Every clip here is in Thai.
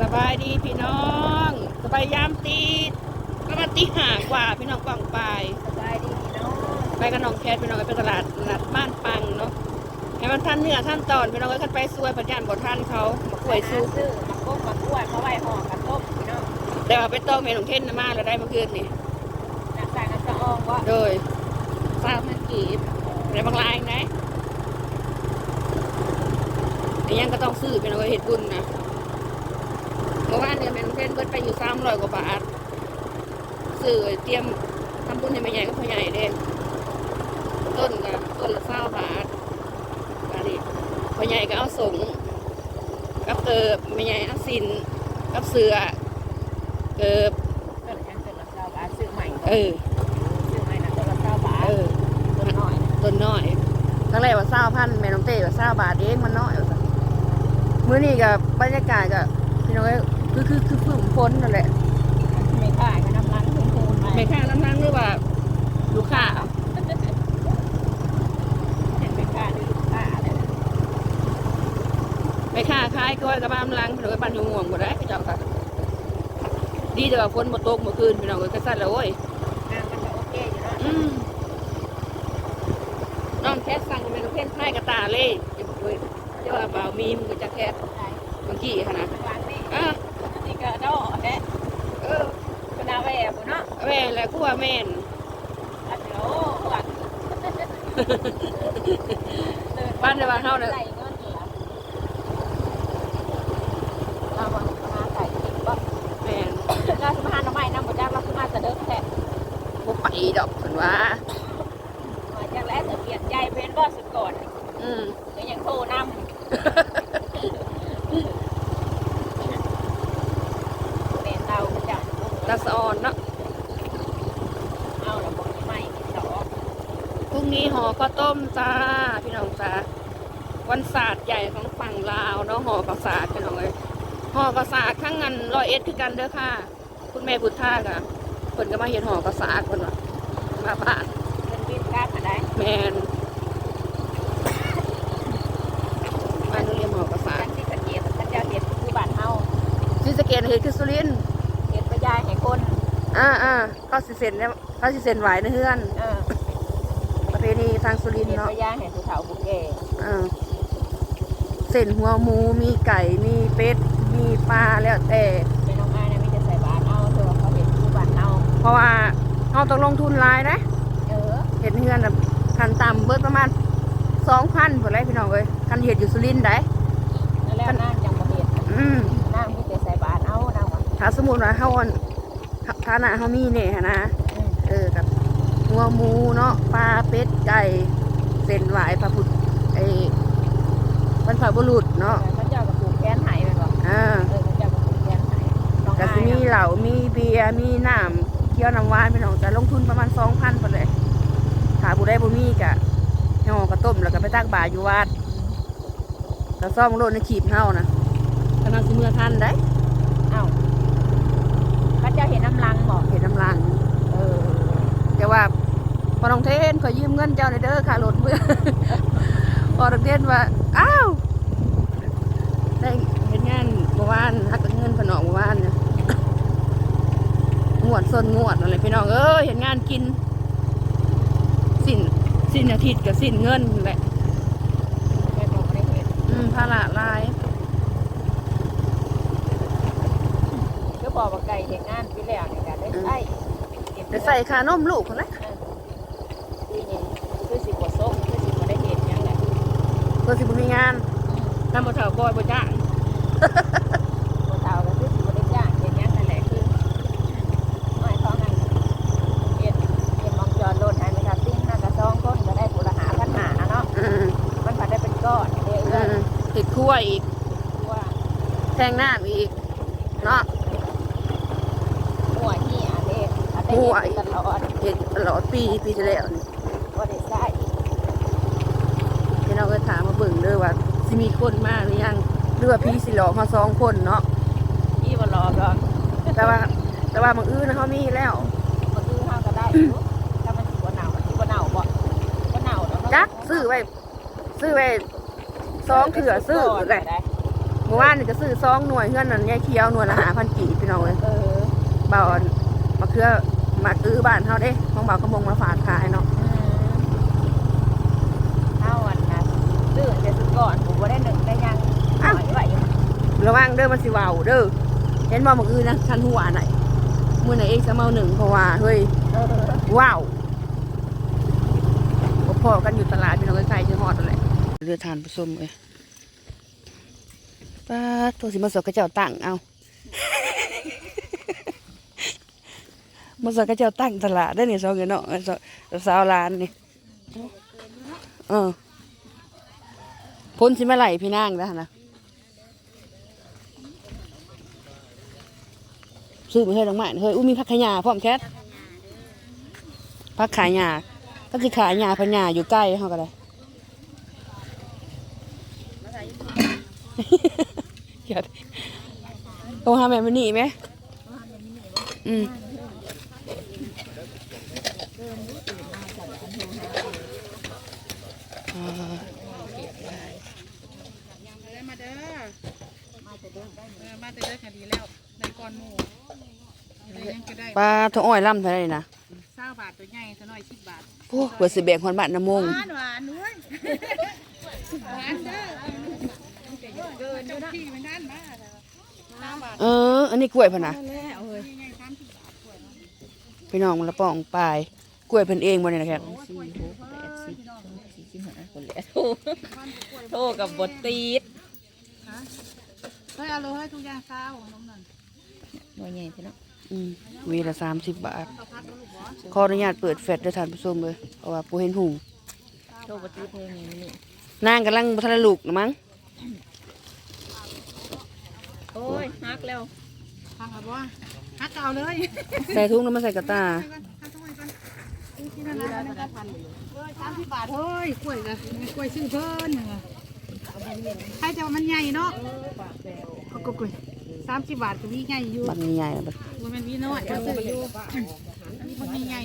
สบายดีพี่น้อง สบายยามตีก็มาตีห่ากว่าพี่น้องกวางปลายสบายดีพี่น้องไปกับน้องแคทพี่น้องไปตลาดตลาดบ้านปังเนาะให้มันทันเนื้อทันตอนพี่น้องก็กันไปซวยปัญญานบ่ทันเขามาป่วยซื้สู้อมะก้มมะกล้วยมะไหวห่อกระต้มพี่น้องแต่ว่าไปต้มเมนูเทนน่ะมาแล้วได้เมื่อคืนนี่น้ำตาลน้ำตาลอองว่าโดยทราบมันกีบในบางรายนะไอ้ยังก็ต้องซื้อพี่น้องก็เห็ดบุญนะเมื่อวานเนี่ยเมนูเทนเบิดไปอยู่สามร้อยกว่าบาทซื้อเตรียมทำบุญให้แม่ใหญ่ก็พ่อใหญ่เด้ต้นกับต้นละเศร้าบาทบาทนี้พ่อใหญ่ก็เอาสงกับเกิบแม่ใหญ่เอาสินกับเสือเกิบก็เลยฉันเกิดละเก้าบาทซื้อใหม่เออซื้อใหม่นะตัวละเก้าบาทเออตัวน้อยต้นน้อยครั้งแรกว่าเศร้าพันแม่น้องเต้ว่าเศร้าบาทเองมันน้อยว่าซั่นมื้อนี้กับบรรยากาศกับพี่น้องเอ้ย คือคือคือฝืนพ้นนั่นแหละไม่ค่ายมันน้ำล้างทุ่งทูนไม่ค่าน้ำนั่งหรือว่าลูกค้าเห็นไม่ค่าหรือลูกค้าอะไรนะไม่ค่าขายก็กับบ้านล้างพี่น้องเอ้ยบ้านอยู่ห่วงบ่ได้พี่เจ้าค่ะดีแต่ว่าฝนบ่ตกเมื่อคืนพี่น้องเอ้ยก็สั่นแล้วโอ้ยน้ำมันก็โอเคอยู่เนาะอืมน้องแคสสั่งเมนูเพ่นไพ่กระตาเล่เดี๋ยวเว้ยเดี๋ยวว่าบ่าวมีมนก็จะแคสได้เมื่อกี้ค่ะนะล้างนี่อะ นี่ก็ดอกแท้เออก็น่าแหวกเนาะแม่นแหละกูว่าแม่นอันเดี๋ยวหวังบ้านในบ้านเฮาเนี่ยใส่เงินเหรอเรามาหาใส่กินบ่แม่นเราสมาหาหน่อไม้น้ำบ่จ้าเราสมาจะเดินแท้บ่ไปดอกเพิ่นว่ามาจากแล้วจะเปลี่ยนใจเป็นบ่สุดก่อน อืม ก็ยังโทรนำเป็นเตาประจัน ตาสะออนเนาะ เอาแล้วบ่มีไม้กินดอก พรุ่งนี้ห่อข้าว ต้มจ้าพี่น้องจ้าวันศาสตร์ใหญ่ของฝั่งลาวเนาะห่อข้าวสากพี่น้องเอ้ยห่อข้าวสากข้างงานร้อยเอ็ดคือกันเด้อค่ะ คุณแม่พุทธากะเพิ่นก็มาเฮ็ดห่อข้าวสากเพิ่นว่ามาบ้านเป็นวินกล้ามาได้แม่นมาโรงเรียนห่อข้าวสาฉักนที่กระเจียบฉันจะเห็ดคือบ้านเฮาศรีสะเกษเฮ็ดคือสุรินทร์เห็ดไปยายให้คนอ่าอ่าเขาสิเซ็นเนี่ยเขาสิเซ็นไหวในเฮือนเออ ประเพณีทางสุรินทเห็ร์ดเนาะไปยายให้ผู้เฒ่าผู้แก่อ่าเส้นหัวหมูมีไก่มีเป็ดมีปลาแล้วแต่เป็นน้องอายนะมีแต่ใส่บาตรเอาเถอะว่าเขาเห็ดคือบ้านเฮาเพราะว่าเราต้องลงทุนหลายนะเออเห็ดเฮือนน่ะคันต่ำเบิดประมาณสองพันผลไรพี่น้องเอ้ยคันเห็ดอยู่สุรินทร์ได้นั่นแล้วนางยังบ่เห็ดอืมนางมีแต่ใส่บาตรเอานางว่าถ้าสมมติว่าเฮาอันฐานะเฮามีเนี่ยหั้นนะอืมเออกับ หัวหมูเนาะปลาเป็ดไก่เส้นไหวพระพุทธไอ้บรรพบุรุษเนาะพระเจ้ากับผูกแขนให้แม่นบ่อ่าเออพระเจ้ากับผูกแขนให้น้องก็อาสิยมีน่ะเหล่ามีเบียร์มีน้ำเคี่ยวน้ำหวานพี่น้องจะลงทุนประมาณสองพันไปเลยถ้าบุได้บ่มีกะห่อกระต้มแล้วก็ไปตักบาตรอยู่วัดแล้วซ่อมโลดในขีบเฮานะกำลังสิเมื่อทันได้เอ้าพระเจ้าเห็นน้ำลังบ่เห็นน้ำลัง เออ แต่ว่า พอน้องเทนขอยืมเงินเจ้าหน่อยเด้อค่ารถเมื่อพอน้องเทนว่าอ้าวได้เห็นงานเมื่อวานหักเงินขนมเมื่อวานเนี่ยงวดส้นงวดอะไรพี่น้องเอ้ยเห็นงานกิน สิ้นสิ้นอาทิตย์กับสิ้นเงินนั่นแหละแม่บอกบ่ได้เห็นอืมภาระหลายก็บอกว่าไก่เห็นงานปีแล้วนี่ก็ได้ใส่เก็บไปใส่ขานมลูกคนละ เออปีนี้คือสิบ่ส้มคือสิบ่ได้เห็นหยังแหละ เพื่อสิบุมีงานนำมาเถาบอยบ่จ้างบ่เฒ่าก็คือสิบ่ได้จ้างเห็นหยังนั่นแหละคือไม่ท้องกันเฮ็ดเฮ็ดมองจอดรถให้ไหมครับติ้งห้ากับสองคนก็ได้ผู้ละหาพันหาเนาะอืมมันก็ได้เป็นก้อนเด้ออืเอ้ยมติดขั้วอีก ว่า แทงหน้าอีก เนาะหัวเหี้ยเด้อันได้หัวเฮ็ดตลอดเห็นตลอดปีปีที่แล้วนี่ บ่ได้ใส่ พี่น้องก็ถามมาเบิ่งเด้อว่าสิมีคนมาหรือยังหรือว่าพี่สิหลอกมาสองคนเนาะพี่บ่รอดอกแต่ว่า แต่ว่าบางอื่นนะเขามีแล้วบ่คือเฮาก็ได้อยู่ถ้ามันสิบ่หนาวมันสิบ่หนาวบ่บ่หนาวดอกเนาะจักซื้อไว้ซื้อไว้สองเถื่อซื้อเลยได้บมื่อวานนี่ก็ซื้อซองหน่วยเพื่อนนั่นยายเคี้ยวหน่วยละหาพันกีบพี่น้องเลยเออเบาอันมาเครือมาอื้อบ้านเฮาเด้ของเบาขมงมาฝากขายเนาะ อืมเท่าอันนะซื้อแต่ซื้อก่อนผมว่าได้หนึ่งได้ยังหน่อยไว้อยู่ ระวังเด้อมันสิว้าเด้อเห็นบ่มื้ออื่นนะคันหัวไหนมื้อไหนเองจะเมาหนึ่งเพราะว่าเฮ้ยว้าวพอกันอยู่ตลาดพี่น้องใกล้ๆชื่อฮอดนั่นแหละเรือทานผสมเอ้ยป้าตัวสิมาสอกกระเจ้าตั้งเอามาสอกกระเจ้าตั้งตลาดได้นี่ซองเงินเนาะสาวสาวร้านนี่เออพ้นสิมาไหลพี่นางแล้วนะ ซื้อมาเฮ้ยดอกไม้เฮ้ยอุ้ยมีผักขยาพร้อมแคทผักขายาก็สิขายยาพันยาอยู่ใกล้เฮาก็ได้เดี๋ยวโทรหาแม่มันนี่ไหมอืมอ่าเลยมาเด้อมาเด้อเออมาเด้อคดีแล้ว ก่อนหมู่ได้ยังก็ได้ปลาทองอ้อยล่ำเท่าไหรนะเศร้าบาทตัวใหญ่ตัวน้อยสิบบาทโอ้เปิดสิแบกหอนบ้านน้ำมงหวานหวานด้วยหวานเด้อเกินเจ้าที่เป็นด้านบ้าเศร้าบาทเออ อันนี้กล้วยพะนะแล้วเฮ้ยใหญ่สามสิบบาทพี่น้องมันละป่องปลายกล้วยเพิ่นเองบ่เนี่ยนะครับ สี่หกแปดสิบสี่สิบห้าคนแล้วโทรโทรกับบทตีดเฮ้ยเอาเลยเฮ้ยทุกอย่างเศร้าน้องนั่น หน่วยใหญ่เนาะอืมวีละสามสิบบาท ขออนุญาตเปิดแฟลชด้วยทานผู้ชมเลยเพราะว่าปูเห็นหุงโทรบทตีดเพลงนี้นี่นางกำลังบัทนลูกนะมั้ง โอ้ยฮักแล้วฟังครับว่าฮักเอาเลยใส่ถุงแล้วมาใส่กระตาฮักทำไมกันที่นั่นนะนั่นก็พันเฮ้ยสามสิบบาทเฮ้ยกล้วยนะกล้วยซื้อเพิ่นน่ะใครจะว่ามันใหญ่เนาะเอาก็กล้วย สามสิบบาทก็มีใหญ่อยู่บักใหญ่ๆนะบัดมันเป็นวีน้อยก็ซื้ออยู่นี่มันมีใหญ่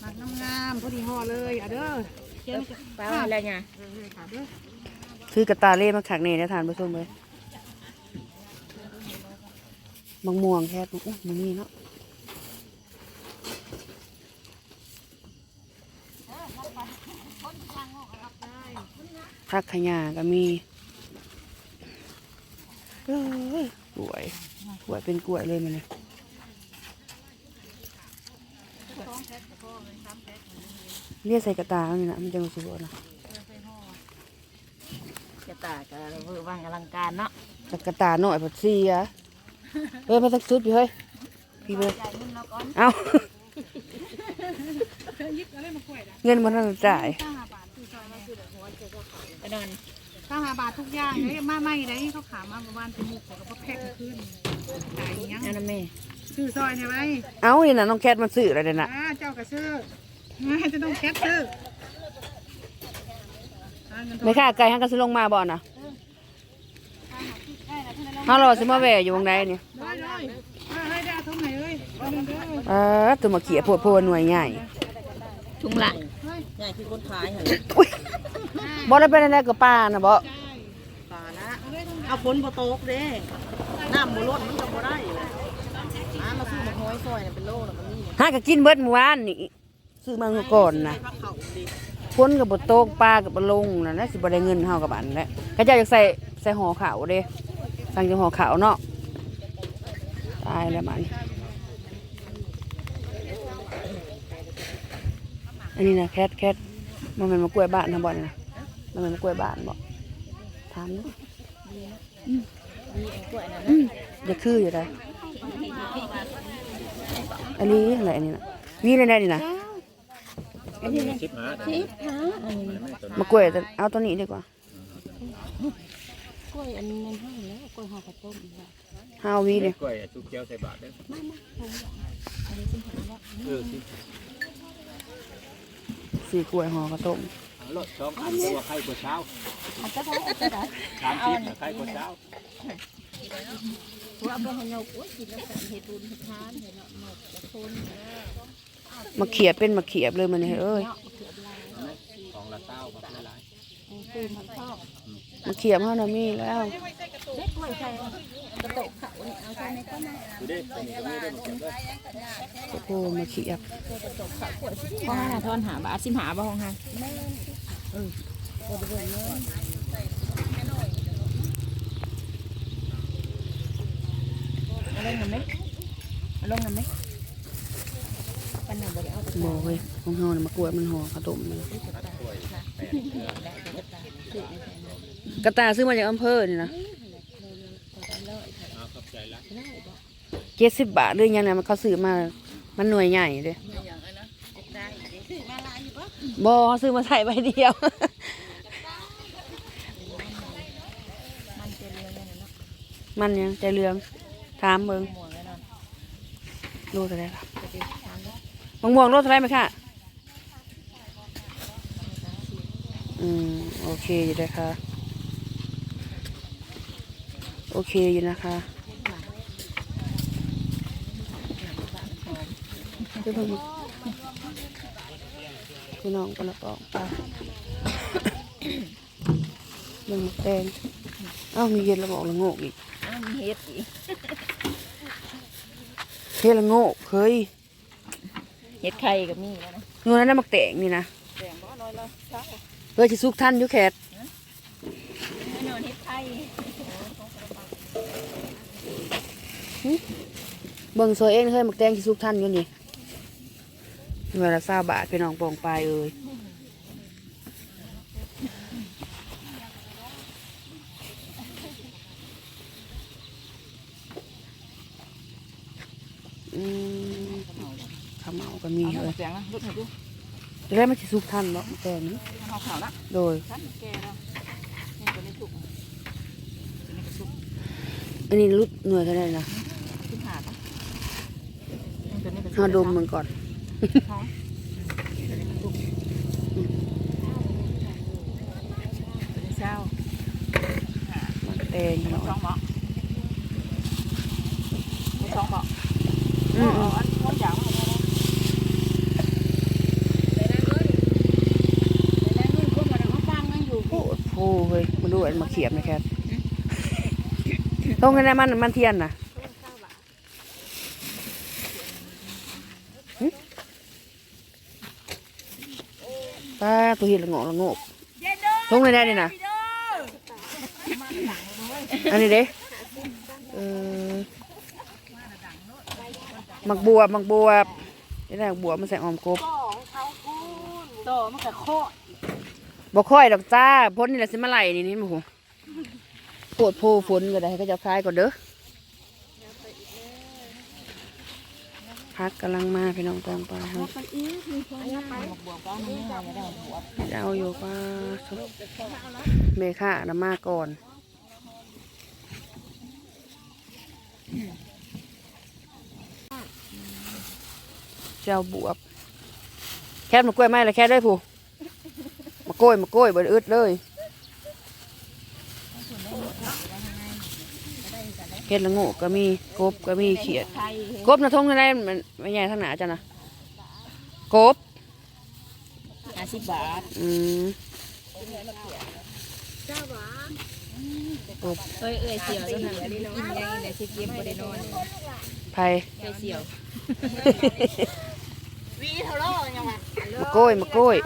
หมักงามๆพอดีห่อเลยอะเด้อเขียนป้าอะไรไงค่ะเด้อคือกระตาเล่มาขักนี่นะทานผู้ชมเลยมะม่วงแค่อุ้ยมันนี่เนาะผักขยาก็มีเอ้ย กล้วยกล้วยเป็นกล้วยเลยมันเนี่ยเรียกใส่กระตาเนี่ยนะมันจะรู้สึกว่านะจะตากะเวอร์วังอลังการเนาะจากกระตาหน่อยผัดเสียเฮ้ยมาสักชุดพี่เฮ้ยพี่เบ้ยจ่ายเงินเราก่อนเอาเธอยิบอะไรมากล้วยนะเงินมันน่าจะจ่ายข้าหาบาทคือซอยเราคือเด็กหัวเจ้าก็ขายไปนอน ข้าหาบาททุกอย่างเลยมาไม่ได้เขาขามาประมาณเป็นมุกแต่ก็แพ็คขึ้นขายยังอันนั้นแม่ซื้อซอยใช่ไหมเอาเนี่ยนะน้องแคทมันซื้ออะไรเนี่ยนะอ่าเจ้ากระซื้อจะต้องแคปซื้ออ่าเงินทอนไม่ค่าไก่ห้างก็ซื้อลงมาบ่อนะเฮาเราสิมาแหวอยู่วงใดเนี่ยได้เลยอ่าให้ได้เอาเท่าไหร่เลยเอาเงินเด้อเออตัวมาเขียโพดโพดหน่วยใหญ่ทุ่งละเฮ้ย ใหญ่คือคนขายเหรออุ้ยบ่ได้เป็นอะไรกับป้านะบ่ป่าละเอาฝนบ่ตกเด้น้ำบ่ลดมันก็บ่ได้เลยน้ำมาซื้อมาห้อยซอยน่ะเป็นโลน่ะมันนี่หาก็กินเบิดเมื่อวานนี่ซื้อมาเมื่อก่อนนะพักเขาดิพ้นกับบ่โตกปลากับบ่ลงนั่นแหละสิบ่ได้เงินเฮากับอันแหละก็เจ้าอยากใส่ใส่ห่อขาวเด้สั่งจะห่อขาวเนาะตายแล้วมัน อันนี้นะแคทแคทมันเป็นมะกล้วยบ้านนะบ่เนี่ยนะมันเป็นมะกล้วยบ้านบ่ถามดูมีไอ้กล้วยนั่นอืมจะคืออยู่ได้อันนี้อะไรอันนี้นะมีอะไรได้นี่นะมะกล้วยแต่เอาตัวนี้ดีกว่ากล้วยอันนั้นให้แล้วกล้วยห่อข้าวต้มห้าวีเลยกล้วยชุบเกี๊ยวใส่บาทเด้อเออ สิสี่กล้วยห่อข้าวต้มเอารถสองอันตัวไข่กว่าเช้าสามสิบน่ะไข่กว่าเช้าว่าบ่ให้ยกโอ้ยกินแล้วกันเฮ็ดบุญเฮ็ดทานเฮ็ดเนาะหมดละคนมาเขียบเป็นมาเขียบเลยมันนี่เอ้ยของละเต้าครับหลายปูนมันชอบๆมาเขียมเฮาน่ะมีแล้ว ดูดิตรงนี้ตรงนี้ได้หมดเก็บเลยโอ้โหมาขียบห้องห้าทอนหาบาทสิบหาบ่ห้องห้าเอาลงกันไหมลงกันไหมปันหนึ่งบ่ได้เอาไปบ่เว้ยของเฮาน่ะมากล้วยมันห่อขนมนี่กระตาซื้อมาจากอำเภอนี่นะ เอาขอบใจละ เจ็ดสิบบาทหรือยังไงมันเขาซื้อมา มันหน่วยใหญ่เด้บอซื้อมาใส่ใบเดียว มันยังใจเรืองถามเบิงหมวกแล้วเนาะโลเท่าไหรครับมะม่วงโลเท่าไหรไหมค่ะ อืม โอเคอยู่เลยค่ะโอเคอยู่นะคะ พี่เพิ่งพี่น้องกันละกองไปเรื่องหมกแดงเอ้ามีเย็นละบอกละโงกอีกอ้าวมีเฮ็ดอีกเฮ็ดละโงกเคยเฮ็ดไข่ก็มีแล้วนะนูนนั้นนะมักแตงนี่นะแดงบ่น้อยละเช้าเฮ้ยสิสุกท่านอยู่แขกแน่นอนเฮ็ดไข่เบิ่งโซเองเฮ้ยมักแตงสิสุกท่านอยู่นี่ เวลาซาบาทพี่น้องปองปลายเอ้ยอืมข้าวเหมาก็มีเอาเลยแสงนะลุกให้ดูจะได้มันสิสุกท่านเนาะมักแตงนี้เอาขาวละโดยท่านแก่แล้วนี่ตัวนี้สุกตัวนี้ก็สุกอันนี้รุดหน่วยกันได้นะขึ้นหาดนะตัวนี้ก็สุกเฮาดมมันก่อน หอมตัวนี้ก็สุกตันี้เช้ามักแตงพี่น้องบอกช่องบอกอืมอันหัวจ๋ามาเอาโอ้โหเฮ้ยมาดูอันมาเขียบหนะแคทตรงกันนมันมันเทียนนะหึ ตัวเห็ดละโงกละโงกตรงเลยได้นี่นะอันนี้เด้เออหมักบวบหมักบวบนี่แหละบวบมันใส่ออมกบโตมันก็โคบ่ค่อยดอกจ้าพ้นนี่แหละสิมาไหลนี่นี่โอ้โหปวดโพฝนก็ได้ก็จะคลายก่อนเด้อ พักกำลังมาพี่น้องตองปครับบวกก็เอามาให้เราไม่ได้หัวจะเอาอยู่ป้าเมค่านะมาก่อนเจ้าบวบแค่มากล้วยไม้ละแค่ได้ผู้มาโกล้วยมาโกล้วยบิดอึดเลย เห็ดละโงกก็มีกบก็มีเขียดไทยกบนะทงอะไรมันไม่ใหญ่ทางหนาจ้ะนะกบห้าสิบบาทอืมกบเอ้ยเอ้ยเสี่ยวตัวนั้นกินยังไงสิเกมบ่ได้นอนไผ่เอ้ยเสี่ยวมาโกล้วยมาโกล้วย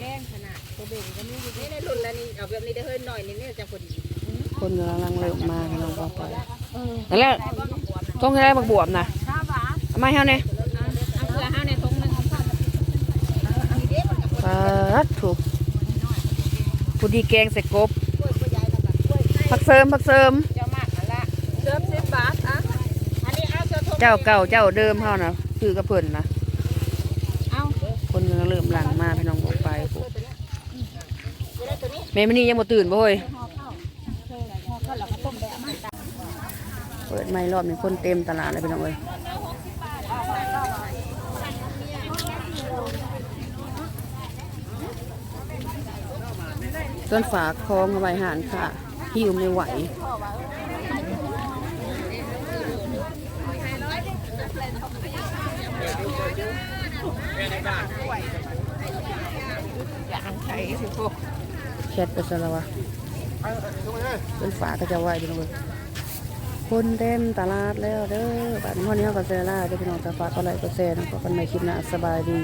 นี่ในรุ่นแล้วนี่เอาแบบนี้ได้เฮ้ยหน่อยนี่นี่จะพอดี คนกำลังเริ่มมากันน้องปอไปนั่นแหละทงอะไรบักบวบนะเอาไม้เฮาเนี่ยเอาเกลือห้าในทงนึงปัดถูกผู้ดีแกงใส่กบผักเสริมผักเสริมเจ้ามากนั่นละเสิร์ฟสิบบาทอะอันนี้เอาเสื้อทงเจ้าเก่าเจ้าเดิมเฮานะคือกระเพิ่นนะเอาคนกำลังเริ่มหลังมาพี่น้องบอกไปกูแม่มันนี่ยังบ่ตื่นบ่เฮ้ย เปิดไม่รอบนี้คนเต็มตลาดเลยพี่น้องเอ้ยต้นฝากคลองเอาไว้หานค่ะหิวไม่ไหวอย่างไข่สิพวกแคทไปซะแล้ววะเป็นฝาก็จะไหวพี่น้องเอ้ย คนเต็มตลาดแล้วเด้อบ้านพ่อเนี้ยก็เซล่าเด้อพี่น้องแต่ฝากก็ไลก็แซ่นะพบกันใหม่คลิปหน้าสบายดี